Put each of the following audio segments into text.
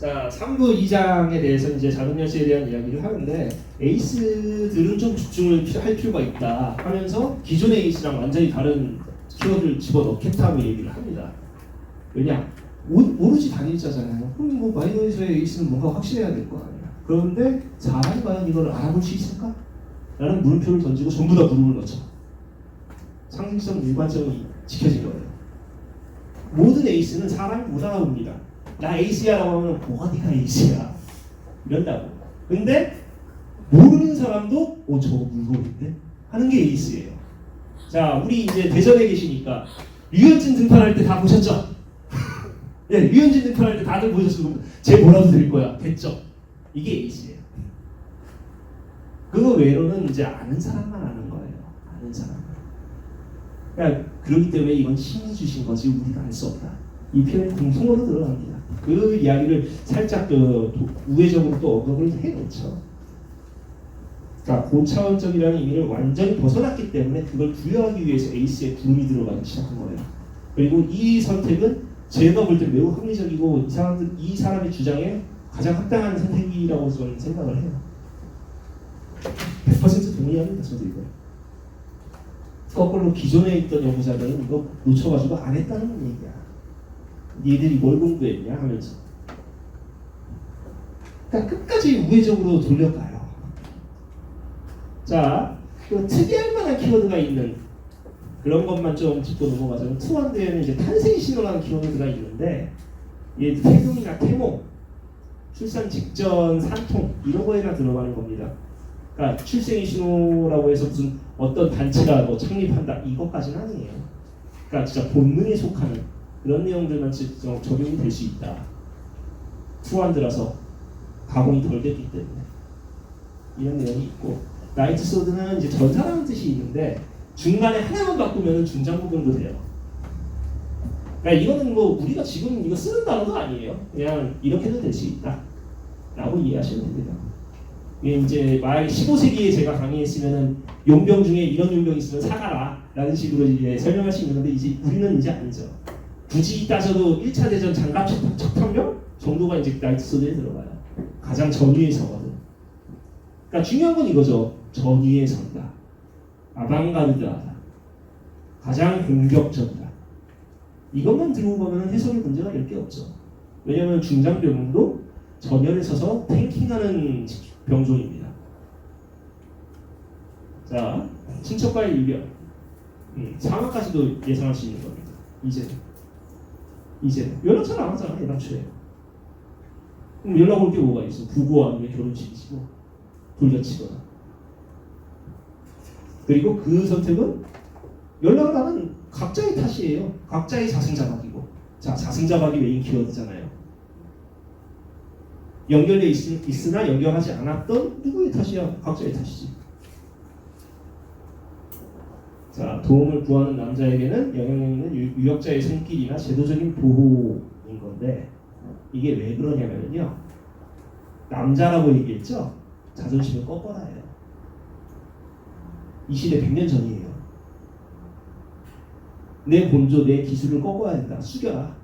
자, 3부 2장에 대해서 이제 자동 열쇠에 대한 이야기를 하는데 에이스들은 좀 집중을 피- 할 필요가 있다 하면서 기존의 에이스랑 완전히 다른 키워드를 집어넣겠다고 얘기를 합니다. 왜냐? 오, 오로지 단일자잖아요. 그럼 뭐 마이너에서의 에이스는 뭔가 확실해야 될 거 아니야. 그런데 사람이 과연 이걸 알아볼 수 있을까? 라는 물음표를 던지고 전부 다 무릎을 넣죠. 상징성 일관성이 지켜진 거예요. 모든 에이스는 사람이 못 알아봅니다. 나 에이스야라고 하면 뭐가 네가 에이스야 이런다고. 근데 모르는 사람도 어 저거 물건인데 하는 게 에이스예요. 자 우리 이제 대전에 계시니까 류현진 등판할 때 다 보셨죠? 예, 류현진 등판할 때 다들 보셨을 겁니다. 쟤 뭐라도 될 거야. 됐죠? 이게 에이스예요. 그거 외로는 이제 아는 사람만 아는 거예요. 아는 사람. 그러니까 그렇기 때문에 이건 신이 주신 거지 우리가 알 수 없다. 이 표현이 공통어로 들어갑니다. 그 이야기를 살짝 그 도- 우회적으로 또 언급을 해놓죠. 그러니까 고차원적이라는 의미를 완전히 벗어났기 때문에 그걸 부여하기 위해서 에이스의 구름이 들어가기 시작한 거예요. 그리고 이 선택은 제가 볼 때 매우 합리적이고 이 사람들 이 사람의 주장에 가장 합당한 선택이라고 저는 생각을 해요. 100% 동의합니다, 저도 이거. 거꾸로 기존에 있던 연구자들은 이거 놓쳐가지고 안 했다는 얘기야. 니들이 뭘 공부했냐 하면서. 그러니까 끝까지 우회적으로 돌려가요. 자, 그 특이할 만한 키워드가 있는 그런 것만 좀 짚고 넘어가자면 투원드에는 이제 탄생 신호라는 키워드가 있는데 얘 태동이나 태모, 출산 직전 산통 이런 거에나 들어가는 겁니다. 그러니까 출생의 신호라고 해서 무슨 어떤 단체가 뭐 창립한다 이것까지는 아니에요. 그러니까 진짜 본능에 속하는 그런 내용들만 적용이 될 수 있다. 투안드라서 가공이 덜 됐기 때문에 이런 내용이 있고 나이트 소드는 이제 전사라는 뜻이 있는데 중간에 하나만 바꾸면 중장 부분도 돼요. 그러니까 이거는 뭐 우리가 지금 이거 쓰는 단어도 아니에요. 그냥 이렇게도 될 수 있다 라고 이해하시면 됩니다. 이게 이제 만약에 15세기에 제가 강의했으면은 용병 중에 이런 용병 있으면 사가라 라는 식으로 이제 설명할 수 있는 건데 이제 우리는 이제 아니죠. 굳이 따져도 1차 대전 장갑 첫- 척탄병 정도가 이제 나이트 소드에 들어가요. 가장 전위에 서거든. 그러니까 중요한 건 이거죠. 전위에 선다. 아방가르드하다. 가장 공격적이다. 이것만 들고 가면 해석에 문제가 될 게 없죠. 왜냐하면 중장병도 전열에 서서 탱킹하는 병종입니다. 자, 친척과의 이별, 음, 상황까지도 예상할 수 있는 겁니다. 이제, 이제 연락 잘안 하잖아, 애당초에. 그럼 연락 올 게 뭐가 있어? 부고와 아니면 결혼식이고 돌려치거나. 그리고 그 선택은 연락을 하는 각자의 탓이에요. 각자의 자승자박이고. 자, 자승자박이 메인 키워드잖아요. 연결돼 있, 있으나 연결하지 않았던 누구의 탓이야? 각자의 탓이지. 자, 도움을 구하는 남자에게는 영향력 있는 유- 유역자의 손길이나 제도적인 보호인 건데 이게 왜 그러냐면요. 남자라고 얘기했죠? 자존심을 꺾어라 해요. 이 시대 100년 전이에요. 내 본조, 내 기술을 꺾어야 된다. 숙여라.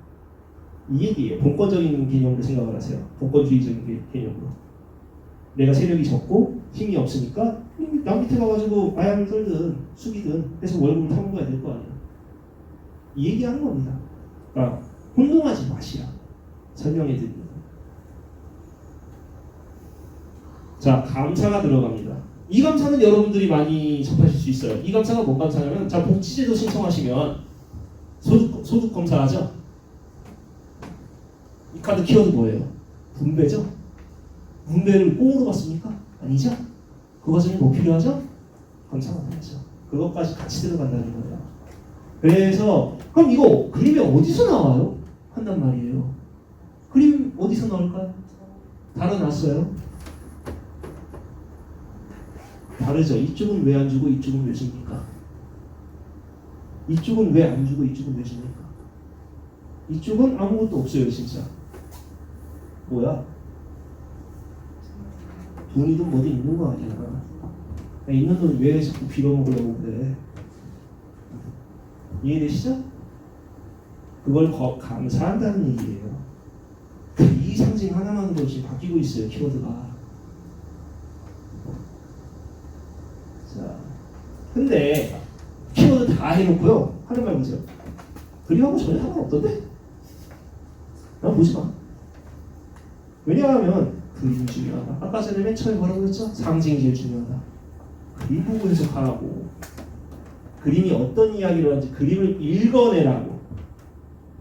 이 얘기예요. 본권적인 개념으로 생각을 하세요. 본권주의적인 개- 개념으로. 내가 세력이 적고 힘이 없으니까 남 밑에 가가지고 마약을 썰든 숙이든 해서 월급을 타먹어야 될 거 아니야. 이 얘기하는 겁니다. 그러니까 혼동하지 마시라. 설명해 드립니다. 자, 감사가 들어갑니다. 이 감사는 여러분들이 많이 접하실 수 있어요. 이 감사가 뭔 감사냐면, 자, 복지제도 신청하시면 소득, 소득 검사하죠? 이 카드 키워드 뭐예요? 분배죠? 분배를 꽁으로 받습니까? 아니죠? 그 과정에 뭐 필요하죠? 필요하죠. 그것까지 같이 들어간다는 거예요. 그래서 그럼 이거 그림이 어디서 나와요? 한단 말이에요. 그림 어디서 나올까요? 다뤄놨어요. 다르죠. 이쪽은 왜 안 주고 이쪽은 왜 줍니까? 이쪽은 왜 안 주고 이쪽은 왜 줍니까? 이쪽은 아무것도 없어요, 진짜. 뭐야? 돈이든 뭐든 있는 거 아니야. 야, 있는 돈 왜 자꾸 빌어먹으려고 그래? 이해되시죠? 그걸 거- 감사한다는 얘기예요. 이 상징 하나만으로 지금 바뀌고 있어요 키워드가. 자, 근데 키워드 다 해놓고요 하는 말 보세요. 그림하고 전혀 상관없던데? 난 보지 마. 왜냐하면 그림이 중요하다. 아까 전에 맨 처음에 뭐라고 했죠? 상징이 제일 중요하다. 그림 보고 해석하라고. 그림이 어떤 이야기를 하는지 그림을 읽어내라고.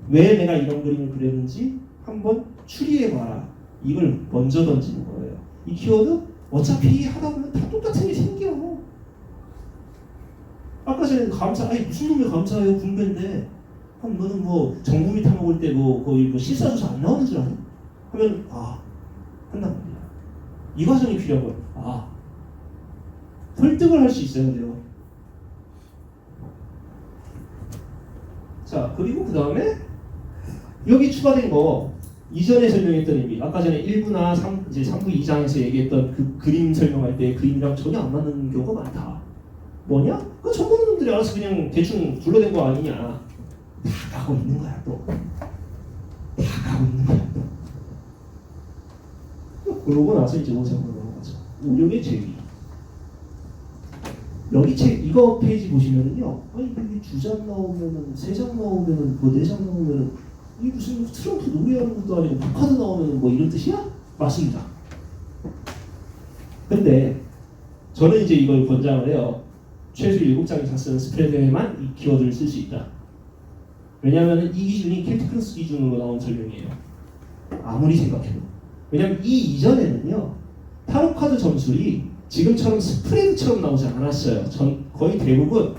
왜 내가 이런 그림을 그렸는지 한번 추리해봐라. 이걸 먼저 던지는 거예요. 이 키워드 어차피 하다 보면 다 똑같은 게 생겨. 아까 전에 감사, 아니 무슨 놈의 감사해요 분배인데. 그럼 너는 뭐 정부미 타 먹을 때뭐 거의 뭐 실사조사 안 나오는 줄 아니? 하면 아 말이야. 이 과정이 필요한 거야. 아 설득을 할 수 있어야 돼요. 자 그리고 그 다음에 여기 추가된 거 이전에 설명했던 의미 아까 전에 1부나 3, 이제 3부 2장에서 얘기했던 그 그림 설명할 때 그림이랑 전혀 안 맞는 경우가 많다. 뭐냐? 그 전문가 놈들이 알아서 그냥 대충 둘러댄 거 아니냐. 다 가고 있는 거야 또. 다 가고 있는 거야 또. 그러고 나서 이제 오장으로 넘어가죠. 우력의 제위. 여기 책 이거 페이지 보시면은요. 아니 여기 두장 나오면은 세 장 나오면은 뭐네장 나오면은 이게 무슨 트럼프 노래하는 것도 아니고 북카드 나오면은 뭐 이런 뜻이야? 맞습니다. 근데 저는 이제 이걸 권장을 해요. 최소 7장 이상 쓰는 스프레드에만 이 키워드를 쓸 수 있다. 왜냐하면 이 기준이 캡티크로스 기준으로 나온 설명이에요. 아무리 생각해도. 왜냐하면 이 이전에는요. 타로 카드 점술이 지금처럼 스프레드처럼 나오지 않았어요. 전 거의 대부분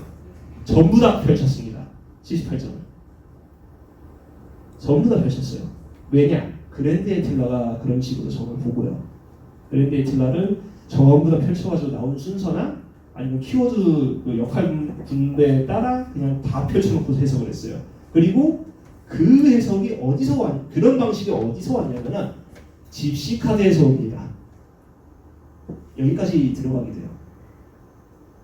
전부 다 펼쳤습니다. 78점을. 전부 다 펼쳤어요. 왜냐? 그랜드 에틀라가 그런 식으로 저걸 보고요. 그랜드 에틀라를 전부 다 펼쳐가지고 나온 순서나 아니면 키워드 그 역할 분배에 따라 그냥 다 펼쳐놓고 해석을 했어요. 그리고 그 해석이 어디서 왔 그런 방식이 어디서 왔냐면은 집시 카드에서 옵니다. 여기까지 들어가게 돼요.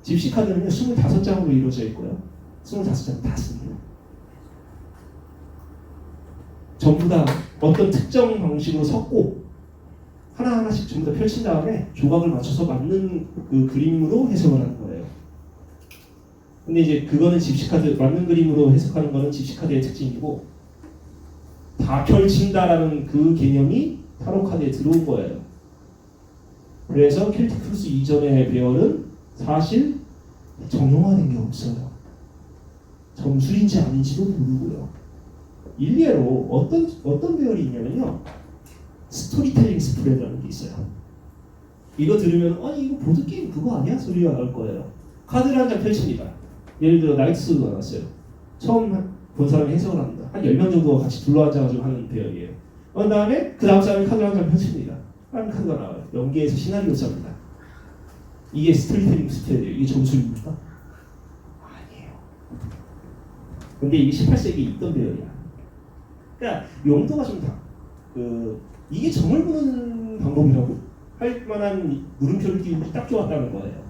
집시 카드는요 25장으로 이루어져 있고요. 25장 다 씁니다. 전부 다 어떤 특정 방식으로 섞고 하나하나씩 전부 다 펼친 다음에 조각을 맞춰서 맞는 그 그림으로 해석을 하는 거예요. 근데 이제 그거는 집시카드 맞는 그림으로 해석하는 거는 집시카드의 특징이고 다 펼친다라는 그 개념이 타로 카드에 들어온 거예요. 그래서 켈티크루스 이전의 배열은 사실 정형화된 게 없어요. 점술인지 아닌지도 모르고요. 일례로 어떤 어떤 배열이 있냐면요. 스토리텔링 스프레드라는 게 있어요. 이거 들으면 아니 이거 보드 게임 그거 아니야 소리가 나올 거예요. 카드를 한 장 펼칩니다. 예를 들어 나이트스가 나왔어요. 처음 본 사람이 해석을 합니다. 한 10명 정도가 같이 둘러앉아가지고 하는 배열이에요. 그 다음에 그 다음 사람이 카드를 한장 펼칩니다. 다른 카드가 나와요. 연계에서 시나리오 짭니다. 이게 스토리텔링 스프레드예요. 이게 점술입니까? 아니에요. 근데 이게 18세기에 있던 배열이야. 그러니까 용도가 좀 다, 그, 이게 점을 보는 방법이라고 할 만한 물음표를 띄우기 딱 좋았다는 거예요.